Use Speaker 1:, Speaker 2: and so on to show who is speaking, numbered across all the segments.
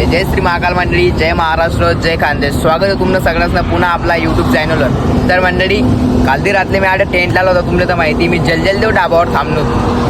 Speaker 1: Okay जय श्री महाकाल मंडळी जय महाराष्ट्र जय खानदेश स्वागत आहे तुमचं सगळ्यांना पुन्हा आपला यूट्यूब चॅनलवर तर मंडळी काल ती रात्री मी आठ टेंट लावला होता तुम्हाला तर माहिती मी जलजलदेव ढाबावर थांबलो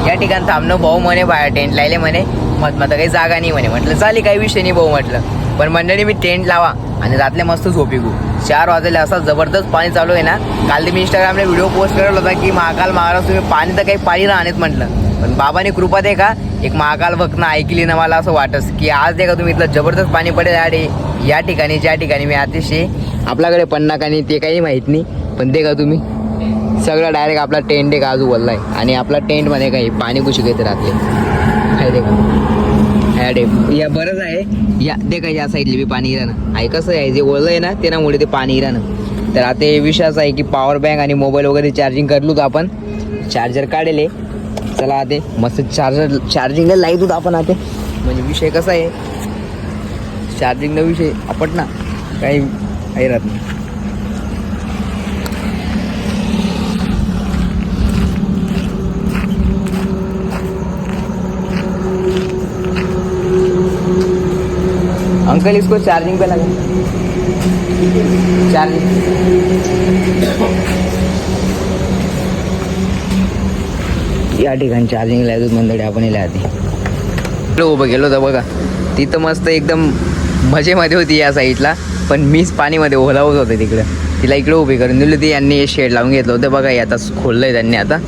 Speaker 1: या ठिकाणी थांबलो भाऊ म्हणे बाहेर टेंट लायले म्हणे मत मग काही जागा नाही म्हणे. म्हटलं चालेल काही विषय नाही भाऊ म्हटलं. पण मंडळी मी टेंट लावा आणि रातले मस्त झोपी गो चार वाजले असा जबरदस्त पाणी चालू आहे ना. काल ते मी इंस्टाग्रामला व्हिडिओ पोस्ट करत होता की महाकाल महाराज तुम्ही पाणी तर काही पाणी राहणेच म्हटलं. पण बाबाने कृपा दे का एक महाकाल भक्तनं ऐकली ना मला असं वाटस की आज दे का तुम्ही इथलं जबरदस्त पाणी पडेल अरे या ठिकाणी ज्या ठिकाणी मी अतिशय आपल्याकडे पन्नाक आणि ते काही माहीत नाही पण दे का तुम्ही. सगळं डायरेक्ट आपला टेंट एक आज आजू बोललाय आणि आपला टेंटमध्ये काही पाणी कुशी घेत राहते काय दे का अरे या बरंच आहे. या दे का या साईडले बी पाणी इराणं आहे कसं आहे जे ओळलं आहे ना त्यामुळे ते पाणी इराणं तर आता हे विषय असा आहे की पॉवर बँक आणि मोबाईल वगैरे चार्जिंग करलो तर आपण. चार्जर काढले. चला आते. मस्त चार्जर चार्जिंगला लाइट होतं आपण आते. म्हणजे विषय कसा आहे? चार्जिंगला विषय आपण ना काही काही राहत नाही. अंकल इसको चार्जिंग पे लगा. चार्जिंग या ठिकाणी चार्जिंग लावतो मंदडे आपण इला आधी. उभं गेलो होतं बघा. तिथं मस्त एकदम मजेमध्ये होती या साईडला पण मीच पाणीमध्ये ओलावत होते तिकडं. तिला इकडे उभी करून दिली होती यांनी शेड लावून घेतलं होतं. बघा हे आता खोललं आहे त्यांनी आता.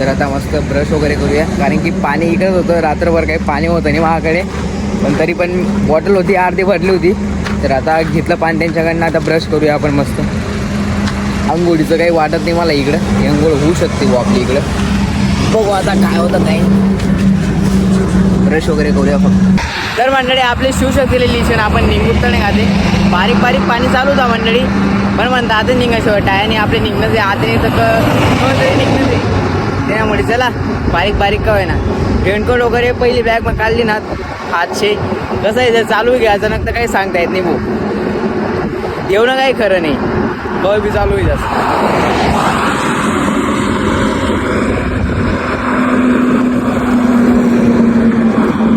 Speaker 1: तर आता मस्त ब्रश वगैरे करूया. कारण की पाणी इकडंच होतं. रात्रभर काही पाणी होतं नाही माझ्याकडे. पण तरी पण बॉटल होती अर्धी भरली होती. तर आता घेतलं पाणी त्यांच्याकडनं. आता ब्रश करूया आपण मस्त. आंघोळीचं काही वाटत नाही मला इकडं. अंघोळ होऊ शकते बुवा आपली इकडं. बघू आता काय होतं नाही. ब्रश वगैरे करूया फक्त. तर मंडळी आपले शिवशक्तीले लिशन आपण निघून तर नाही खाते बारीक बारीक पाणी चालू होता मंडळी. पण म्हणता आता निघायचं वाटतं आणि आपले निघणं जे आते तर तरी निघणं ते त्यामुळे चला बारीक बारीक का ना रेनकोट वगैरे पहिली बॅग मग काढली ना हातशे कसं आहे जर चालू घ्या अचानक तर काही सांगता येत नाही भाऊ. ना काही खरं नाही. बी चालू होईल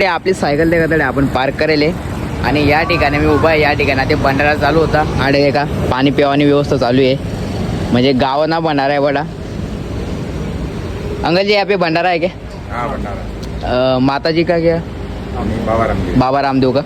Speaker 1: ते आपली सायकल ते का आपण पार्क करेले. आणि या ठिकाणी मी उभा आहे. या ठिकाणी ते भंडारा चालू होता. आणि का पाणी पिवानी व्यवस्था चालू आहे. म्हणजे गाव ना भंडारा आहे बडा अंकल जी यहाँ पे भंडारा है क्या
Speaker 2: हाँ भंडारा.
Speaker 1: अ, माता जी का क्या
Speaker 2: बाबा रामदेव.
Speaker 1: बाबा रामदेव का?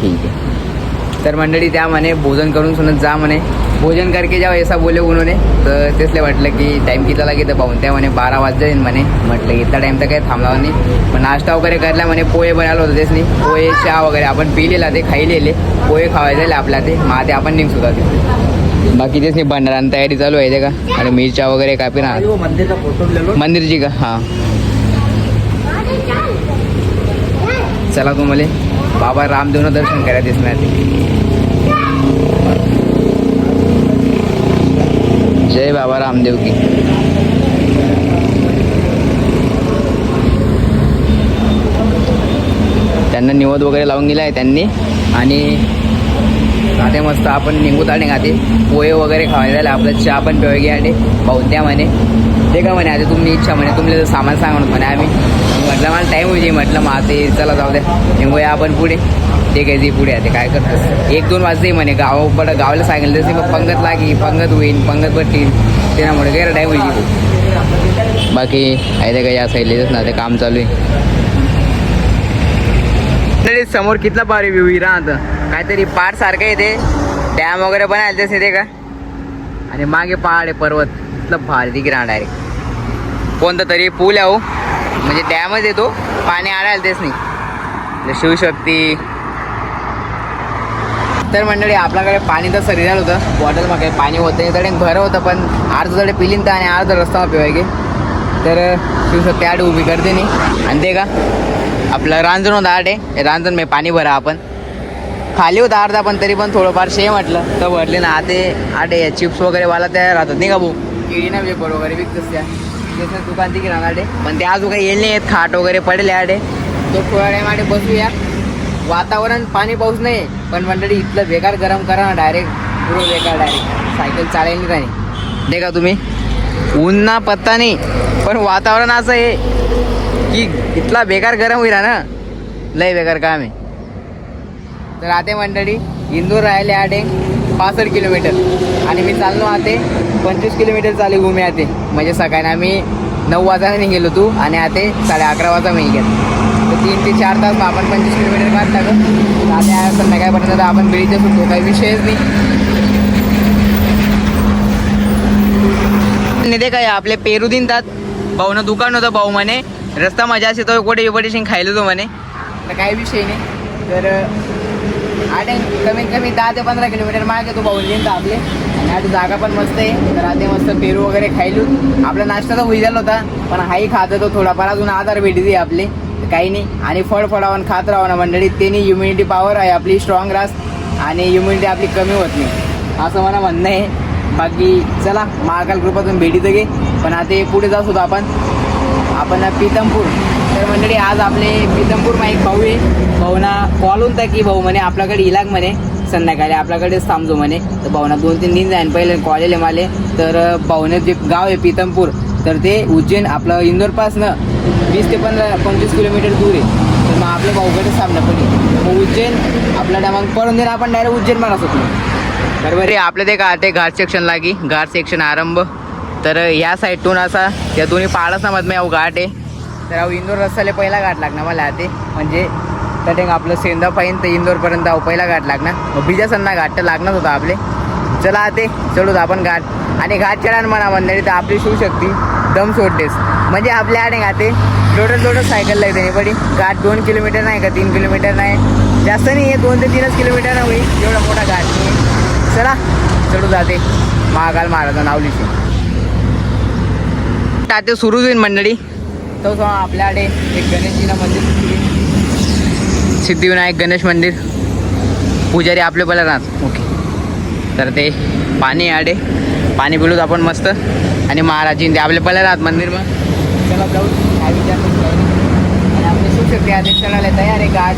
Speaker 1: ठीक है तर मंडळी त्या म्हणे भोजन करून सुनत जा म्हणे. भोजन करके जाओ ऐसा बोले उन्होंने। तर तेचले वाटलं की टाईम किती लागे तर पाहून त्या म्हणे बारा वाजता म्हणे म्हटलं इतका टाईम तर काही थांबला नाही। पण नाश्ता वगैरे करला म्हणे पोहे बनवलं होतं तेच नाही पोहे चहा वगैरे आपण पिलेला ते खाईलेले पोहे खावायचे आपल्या ते मग ते आपण निघ सुद्धा ते बाकी तेच नाही भंडारा तयारी चालू आहे ते का आणि मिरच्या वगैरे कापी ना मंदिरची का हां। चला तुम्हाला बाबा रामदेवनं दर्शन करा दिसणार जय बाबा रामदेव की. त्यांना निवद वगैरे लावून गेला आहे त्यांनी. आणि आता मस्त आपण निघूत आणि खाते. पोहे वगैरे खावायला झाले आपलं चहा पण पिवा घ्या आणि पाहून द्या म्हणे. ते का म्हणे आता तुम्ही इच्छा म्हणे तुमचं सामान सांगा म्हणे आम्ही. म्हटलं मला टाईम होईल. म्हटलं मग ते चला जाऊ द्या. निघूया आपण पुढे. ते काय ते पुढे आहे काय करतात? एक दोन वाजते म्हणे गाव बडं गावाला सांगितलं तसे मग पंगत लागी पंगत होईल पंगत पडतील त्यामुळे गैर टाईम होईल बाकी आहे ते काही या ना ते काम चालू आहे. तरी समोर कितला पार व्यू राहत काहीतरी पार सारखं आहे ते. डॅम वगैरे बनायला तसे ते का? आणि मागे पहाड आहे पर्वत. इथलं भारी तिकडे राहणार डायरेक्ट कोणता तरी पूल आहे हो. म्हणजे डॅमच येतो पाणी आडायला तेच नाही. शिवशक्ती. तर मंडळी आपल्याकडे पाणी तर सरी झालं होतं बॉटल काही पाणी होतं नाही. तडे भरं होतं पण अर्ध तडे पिलीन तर आणि अर्ध रस्ता पिवाय तर शिवशक्ती आडे उभी करते नाही आणि ते का आपलं रांजण होतं आडे आहे रांजण मी पाणी भरा आपण. खाली होता अर्धा पण तरी पण थोडंफार शे म्हटलं तर भरले ना आते आटे चिप्स वगैरे वाला त्या राहतात. नाही का भाऊ? केळी ना वेपर वगैरे विकतच त्या. दुकान तिकडे राहणार पण ते अजून काही येईल नाही आहेत खाट वगैरे पडले आडे तो थोड्या टाईम आडे बसूया. वातावरण पाणी पाऊस नाही पण मंडळी इथलं बेकार गरम करा ना डायरेक्ट पुरं बेकार डायरेक्ट सायकल चालेल नाही. काही दे का तुम्ही? ऊन ना पत्ता नाही पण वातावरण असं आहे की इथला बेकार गरम होईल ना. लय बेकार काम आहे. तर आते मंडळी इंदूर राहिले आटे पासष्ट किलोमीटर. आणि मी चाललो आते पंचवीस किलोमीटर चालू घुमे आते. म्हणजे सकाळी आम्ही नऊ वाजता निघेलो तू आणि आते साडे अकरा वाजता मी गेलो तीन ते चार तास आपण पंचवीस किलोमीटर काढता का आता संध्याकाळपर्यंत तर आपण बिळीचे सुटतो काही विषयच नाही. ते काय आपले पेरू दिनतात. भाऊनं दुकान होतं भाऊ म्हणे. रस्ता मजा असे तो कुठे युपटेशन खायलो तो म्हणे. तर काही विषय नाही. तर आठे कमीत कमी दहा ते पंधरा किलोमीटर मागे तो भाऊ दिनता आपले. आणि आता जागा पण मस्त आहे. तर आता मस्त पेरू वगैरे खायलो. आपला नाश्ता तर होईल होता पण हाही खात होतो थोडाफार. अजून आधार भेटते आपले. काही नाही. आणि फळ फळावून खात राहावं ना मंडळी त्यांनी इम्युनिटी पॉवर आहे आपली स्ट्रॉंग राहस आणि इम्युनिटी आपली कमी होत नाही. असं मला म्हणणं आहे. बाकी चला महाकाल कृपातून भेटी तर घे. पण आता पुढे जात होतो आपण. आपण पीतमपूर. तर मंडळी आज आपले पीतमपूर माहीत भाऊ आहे. भाऊना कॉल होता की भाऊ म्हणे आपल्याकडे इलाग म्हणे. संध्याकाळी आपल्याकडेच थांबतो म्हणे. तर भाऊना दोन तीन दिन जाईन पहिले कॉल आले माले. तर भाऊने जे गाव आहे पीतमपूर तर ते उज्जैन आपलं इंदोरपासनं वीस ते पंधरा पंचवीस किलोमीटर दूर आहे. तर मग आपल्या भाऊकडेच थांबणं पण मग उज्जैन आपला मग पळून देणार आपण डायरेक्ट उज्जैन म्हणत होतो बरोबर आहे? आपलं ते का ते घाट सेक्शन लागी. घाट सेक्शन आरंभ. तर या साईडतून असा त्या दोन्ही पहाडाचा मधमे अहो घाट आहे. तर अहो इंदोर रस्त्याला पहिला घाट लागणार मला ते. म्हणजे तर आपलं सेंदा पाहिजे तर इंदोरपर्यंत अहो पहिला घाट लागणार. मग बिजा घाट तर लागणार होता आपले. चला ते चढूत आपण घाट. आणि घाट चढान म्हणा मंडळी तर आपली शिवशक्ती दम सोडतेस म्हणजे आपल्या आडे घाते लोटत लोटत सायकल लागते नाही पडी घाट दोन किलोमीटर नाही का? तीन किलोमीटर नाही. जास्त नाही आहे. दोन ते तीनच किलोमीटर होईल. एवढा मोठा घाट नाही चला चढू जाते. महाकाल महाराजा नावलीची ताते सुरूच होईल मंडळी. तो सो आपल्याकडे एक गणेशजीना मंदिर सिद्धिविनायक गणेश मंदिर. पुजारी आपले पहिला ओके. तर ते पाणी आडे. पाणी पिलूच आपण मस्त. आणि महाराजी ते आपले पहिला राहत मंदिर मग चला जाऊ. काय विचार. आणि आपले शिवशक्ती आधी चढायला तयार आहे गाठ.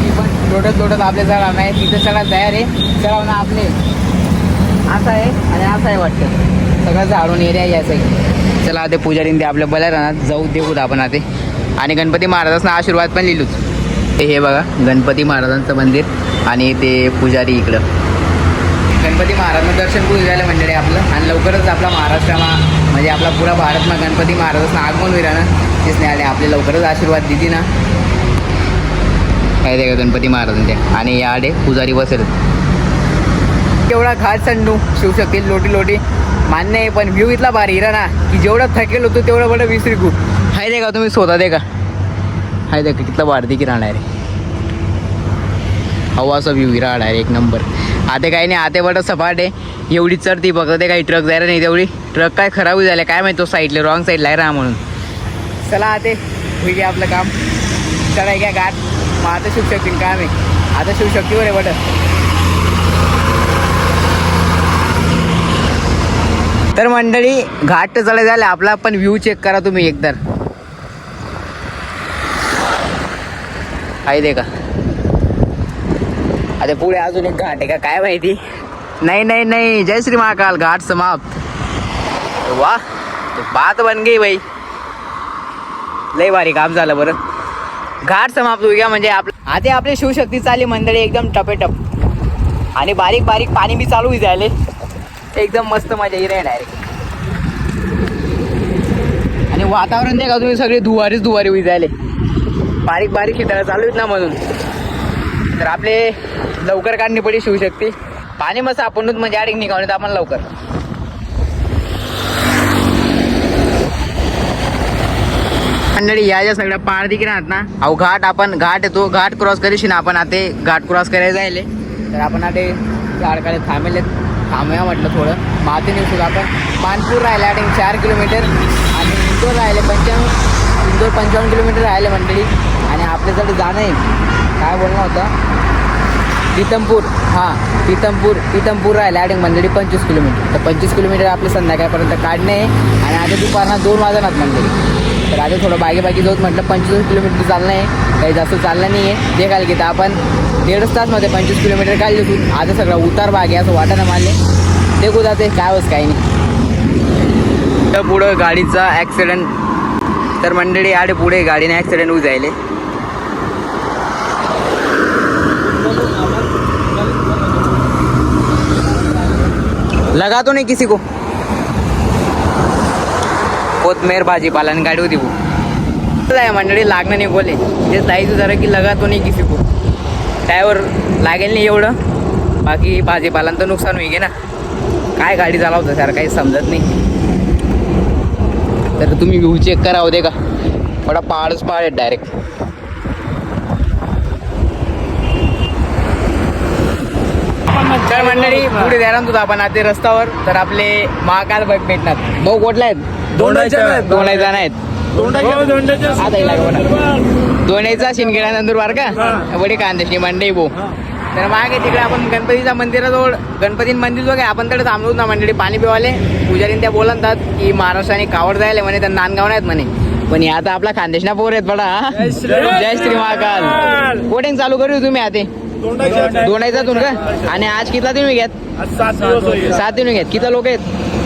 Speaker 1: ती पण लोटत लोटत आपले चढाव नाही तिथं चढायला तयार आहे. चढाव ना आपले. असं आहे आणि असं आहे वाटतं. सगळं झाडून एरिया यायचं चला ते पुजारीन ते आपल्या बल्या राहणार. जाऊ देऊत आपण आता. आणि गणपती महाराजांना आशीर्वाद पण लिहिलूच. ते हे बघा गणपती महाराजांचं मंदिर आणि ते पुजारी इकडं. गणपती महाराजांना दर्शन पूर्ण झालं मंडळी आपलं. आणि लवकरच आपला महाराष्ट्रामा म्हणजे आपला पुरा भारतमा गणपती महाराजांना आगमन होईल ना तेच नाही आले. आपले लवकरच आशीर्वाद दिली ना. काय ते का गणपती महाराजांच्या आणि या आडे पुजारी बसेल. तेवढा घाट चढणू शिवशक्ती लोटी लोटी. मान्य आहे पण व्ह्यू इथला भारी हिरा ना की जेवढं थकेल होतो तेवढं बडं विसरी खूप हाय दे का तुम्ही स्वतः दे का हाय दे का कितला भारी की राहणार आहे हवाचा व्ह्यू हिरा आहे एक नंबर आता काही नाही आते बट सपाट आहे. एवढी चढती बघत ते काही ट्रक जायला नाही तेवढी ट्रक काय खराब झाले काय माहिती तो साईडला रॉंग साईडला आहे राहा म्हणून. चला आते होईल आपलं काम. चढाय घ्या घाट मग आता शिवशक्ती काम आहे. आता शिवशक्तीवर आहे बट तर मंडळी घाट तर झाले आपला पण व्ह्यू चेक करा तुम्ही एकतर. आहे दे का? आता पुढे अजून एक घाट आहे का? काय माहिती? नाही नाही नाही. जय श्री महाकाल. घाट समाप्त. वा तो बात बन गई बाई लय भारी काम झालं बरं. घाट समाप्त होऊया म्हणजे आपलं आता आपली शिवशक्ती चालली मंडळी एकदम टपेटप. आणि बारीक बारीक पाणी बी चालू झाले. एकदम मस्त मजा येईल डायरेक्ट आणि वातावरण ते का तुम्ही सगळे दुवारीच दुवारी होई जायले. बारीक बारीक शिताळा चालू आहेत ना म्हणून. तर आपले लवकर काढणी पडी शकते. पाणी मस्त आपण म्हणजे आडीक निघावणे आपण लवकर. मंडळी या ज्या सगळ्या पार देखील राहत ना अहो घाट आपण घाट येतो घाट क्रॉस करीशी ना आपण आता घाट क्रॉस करायला जायले. तर आपण आता झाडकाले थांबेले थांबूया म्हटलं थोडं. माती निघतो आपण. मानपूर राहिले आणि चार किलोमीटर आणि इंदोर राहिले पंच्याण्णव इंदोर पंचावन्न किलोमीटर राहिले मंडळी. आणि आपल्यासाठी जाणं आहे. काय बोलणं होतं? पितमपूर हां पितमपूर पितमपूर राहिलं ॲडिंग मंडळी पंचवीस किलोमीटर. तर पंचवीस किलोमीटर आपलं संध्याकाळपर्यंत काढणे आहे आणि आता दुपारना दोन वाजणार मंडळी. तर आता थोडं बागे बागे जाऊत म्हटलं पंचवीस किलोमीटर चालणं आहे काही जास्त चाललं नाही आहे ते काय की तर आपण. दीडच तासमध्ये पंचवीस किलोमीटर काढले तू आता सगळं उतार भाग आहे असं वाटत ना मारले. ते कुठं जाते काय होस काही नाही. तर पुढं गाडीचा ॲक्सिडेंट तर मंडळी आडे पुढे गाडीने ॲक्सिडेंट होऊ जायले लगा तो नहीं किसी को। कोथमेर भाजीपाला आणि गाडी होती आहे मंडळी लागणं नाही बोले. जे जायचं जरा की लगा तो नाही किसी को. टायवर लागेल नाही एवढं. बाकी भाजीपालांचं नुकसान होईल ना. काय गाडी चालवतं सर काही समजत नाही. तर तुम्ही व्ह्यू चेक करा होते का? थोडा पहाडच पहाड डायरेक्ट तर मंडळी पुढे द्या ना आपण आता रस्त्यावर तर आपले महाकाल बघ भेटणार. भाऊ कुठला आहेत? आता येईल लागला बघा. दोंडायचा शिंदखेडा नंदुरबार का? वडी कांदेशी मंडई भाऊ. तर मागे तिकडे आपण गणपतीच्या मंदिराजवळ गणपती मंदिर जो आहे. आपण तिकडे थांबलो ना मंडळी पाणी पिवाले. पुजारीन त्या बोलतात की महाराष्ट्राने कावड जायला म्हणे त्या नांदगाव नाहीत म्हणे. पण हे आता आपला खानदेशना पोर आहेत बडा हा? जय श्री महाकाल. कोटिंग चालू करू तुम्ही आता दोंडायचा तुम का? आणि आज कितला तुम्ही घ्यात सात दिवस घ्यात किती लोक आहेत?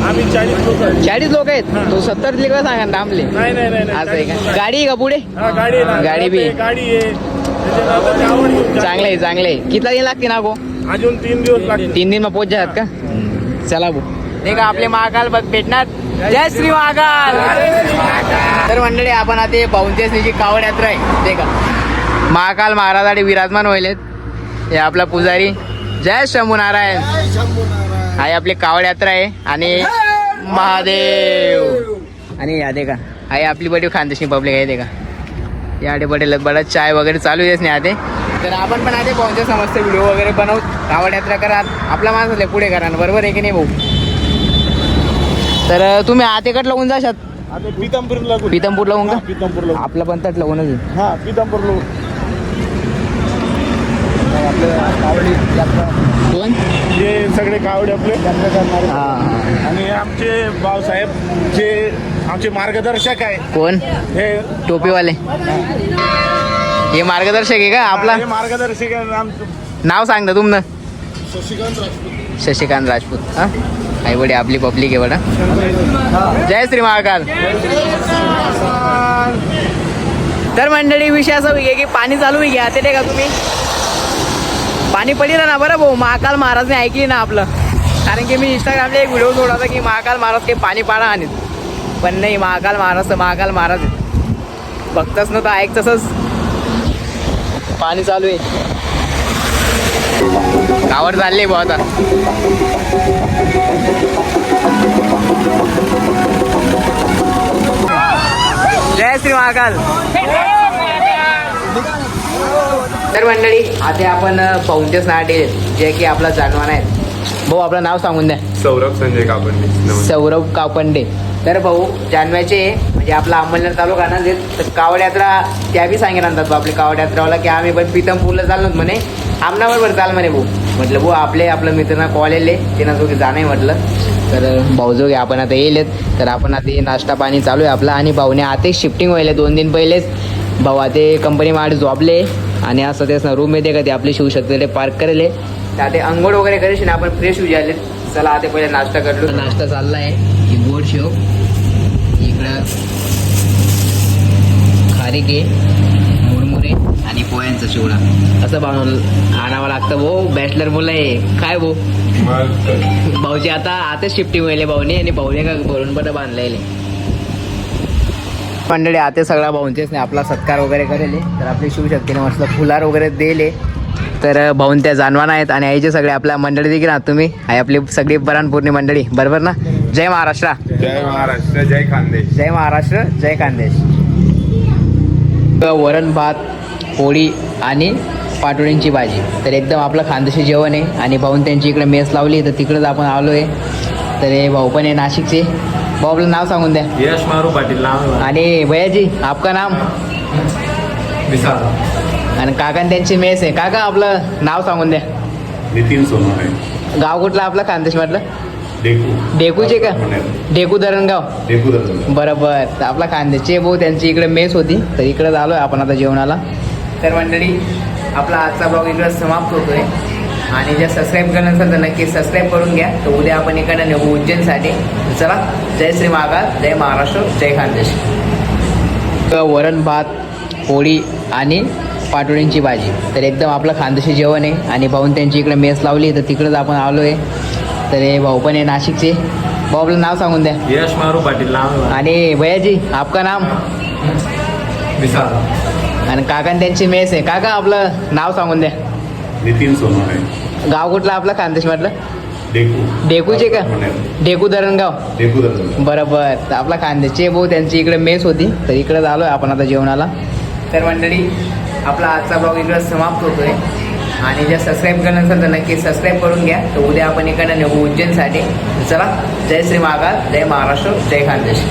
Speaker 3: आम्ही चाळीस लोक आहे.
Speaker 1: चाळीस लोक आहेत? तो सत्तर सांगा थांबले
Speaker 3: नाही नाही नाही
Speaker 1: असं आहे का? गाडी आहे का पुढे?
Speaker 3: हा, गाडी आहे ना.
Speaker 1: गाडी बी.
Speaker 3: गाडी आहे.
Speaker 1: चांगले चांगले किती दिन लागते ना गो?
Speaker 3: अजून तीन दिवस लागतील.
Speaker 1: तीन दिन मग पोच जात का? चला भाऊ नाही का आपले महाकाल बघ भेटणार. जय श्री महाकाल. तर मंडळी आपण आता बाउंचेसनीची कावड यात्रा आहे. ते का? महाकाल महाराज आणि विराजमान व्हायलेत. हे आपला पुजारी. जय शंभू नारायण. आहे आपली कावड यात्रा आहे आणि महादेव. आणि या दे का आहे आपली बडी खानदेशी पब्लिक आहे ते का या आडे बडे बडा चाय वगैरे चालू आहेच नाही आते. तर आपण पण आते पाहुणच्या समजते व्हिडिओ वगैरे बनवू कावड यात्रा करा. आपला माणूस पुढे करा. बरोबर आहे की नाही भाऊ? तर तुम्ही आतेकट लावून जाशात?
Speaker 3: लागून
Speaker 1: पितमपूर लावून का?
Speaker 3: पितांपूर लागून
Speaker 1: आपलं पण तट लावूनच आहे. कोण
Speaker 3: हे सगळे कावडे आपले. यात्रा करणारे.
Speaker 1: हा.
Speaker 3: आणि आमचे भाऊसाहेब जे आमचे मार्गदर्शक आहे.
Speaker 1: कोण?
Speaker 3: हे
Speaker 1: टोपीवाले. हे मार्गदर्शक आहे का आपला?
Speaker 3: हे मार्गदर्शक आहे आमचं
Speaker 1: नाव सांग ना तुमनं.
Speaker 3: शशिकांत राजपूत.
Speaker 1: शशिकांत राजपूत हा? आई बडी आपली पब्लिक आहे बडा जय श्री महाकाल. तर मंडळी विषय असा आहे की पाणी चालू आहे घ्या. ते का तुम्ही? पाणी पडलं ना बरं भाऊ महाकाल महाराजने ऐकली ना आपलं. कारण की मी इंस्टाग्रामला एक व्हिडिओ सोडा होता की महाकाल महाराज काही पाणी पाडा आणत पण नाही महाकाल महाराज तर महाकाल महाराज बघतच ना तर ऐक तसंच पाणी चालू आहे. गावावर चालले भाऊ आता. जय श्री महाकाल. तर मंडळी. आता आपण पाहुणतेच नाटे जे की आपला जानवान आहे भाऊ आपलं नाव सांगून द्या.
Speaker 2: सौरभ संजय कापडणे
Speaker 1: सौरभ कापंडे. तर भाऊ जानव्याचे म्हणजे आपला अंमलनेर तालुका ना जे तर कावड यात्रा त्या बी सांगेन आणतात आपले कावड यात्रावाला की आम्ही पण पितमपूरला चाललो म्हणे. आमनाबरोबर चाल म्हणे भाऊ. म्हटलं भाऊ आपले आपलं मित्रांना कॉल येले त्यांना जो जाणं म्हटलं. तर भाऊ जो आपण आता येलेत तर आपण आता हे नाश्ता पाणी चालू आहे आपला. आणि भाऊने आता शिफ्टिंग व्हायला दोन दिन पहिलेच. भाऊ आता कंपनी माड जॉबले आणि असं तेच ना रूम येते का ते आपली शिवशक्ती पार्क करेले तर आता अंघोळ वगैरे करेल ना आपण फ्रेश होऊ झाले चला आता पहिले नाश्ता करलो नाश्ता चालला आहे ही गोड शेव. इकडं खारीके मुरमुरे आणि पोह्यांचा चिवडा. असं बनवलं आणावं लागतं भाऊ. बॅचलर मुलं आहे. काय भाऊ? भाऊची आता आता शिफ्टिंग व्हायले भाऊने आणि भाऊने का भरून पण बांधलेले मंडळी आता सगळा भाऊंचेच नाही आपला सत्कार वगैरे करेल. तर आपली शिवशक्तीने मस्त फुलार वगैरे दिले. तर भाऊन त्या जाणवान आहेत आणि आईचे सगळे आपल्या मंडळी देखील आहात तुम्ही. आहे आपली सगळी बरानपूर्णी मंडळी बरोबर ना? जय महाराष्ट्र.
Speaker 2: जय महाराष्ट्र जय खानदेश.
Speaker 1: जय महाराष्ट्र जय खानदेश. वरण भात पोळी आणि पाटोळींची भाजी. तर एकदम आपलं खानदेशी जेवण आहे आणि भाऊन त्यांची इकडे मेस लावली तर तिकडंच आपण आलो आहे तर हे भाऊ पण आहे नाशिकचे. भाऊ आपलं नाव सांगून द्या.
Speaker 3: यश मारू पाटील नाव
Speaker 1: आणि भैयाजी आपका नाम? आणि काका त्यांची मेस आहे. काका आपलं नाव सांगून द्या.
Speaker 2: नितीन सोनवणे
Speaker 1: गाव कुठलं आपलं? खानदेश म्हटलं
Speaker 2: डेकू.
Speaker 1: डेकूचे का? डेकू धरणगाव.
Speaker 2: डेकू दर्शन
Speaker 1: बरोबर. आपला खानदेशचे भाऊ त्यांची इकडे मेस होती. तर इकडे आलो आहे आपण आता जेवणाला. तर मंडळी आपला आजचा ब्लॉग इकडे समाप्त होतोय. आणि जर सबस्क्राईब केलं नसेल तर नक्की सबस्क्राईब करून घ्या. तर उद्या आपण इकडे निघू उज्जैनसाठी चला. जय श्री महाकाल जय महाराष्ट्र जय खानदेश वरण भात पोळी आणि पाटोळींची भाजी. तर एकदम आपलं खानदेशी जेवण आहे. आणि भाऊन त्यांची इकडे मेस लावली तर तिकडंच आपण आलो आहे तर हे भाऊ पण आहे नाशिकचे. भाऊ आपलं नाव सांगून द्या.
Speaker 4: यश मारू पाटील नाव
Speaker 1: आणि भैयाजी आपका नाम?
Speaker 4: विशाल.
Speaker 1: आणि काका त्यांची मेस आहे. काका आपलं नाव सांगून द्या.
Speaker 2: नितीन सोनवणे.
Speaker 1: गाव कुठलं आपलं? खानदेश म्हटलं
Speaker 2: डेकू.
Speaker 1: डेकूचे का. डेकू धरणगाव
Speaker 2: डेकू दर्शन
Speaker 1: बरोबर. तर आपला खानदेशचे भाऊ त्यांची इकडे मेस होती. तर इकडे आलो आहे आपण आता जेवणाला. तर मंडळी आपला आजचा ब्लॉग इकडे समाप्त होतोय. आणि जर सबस्क्राईब करणार असेल तर नक्की सबस्क्राईब करून घ्या. तर उद्या आपण इकडे निघू उज्जैनसाठी. चला जय श्री महाकाल जय महाराष्ट्र जय खानदेश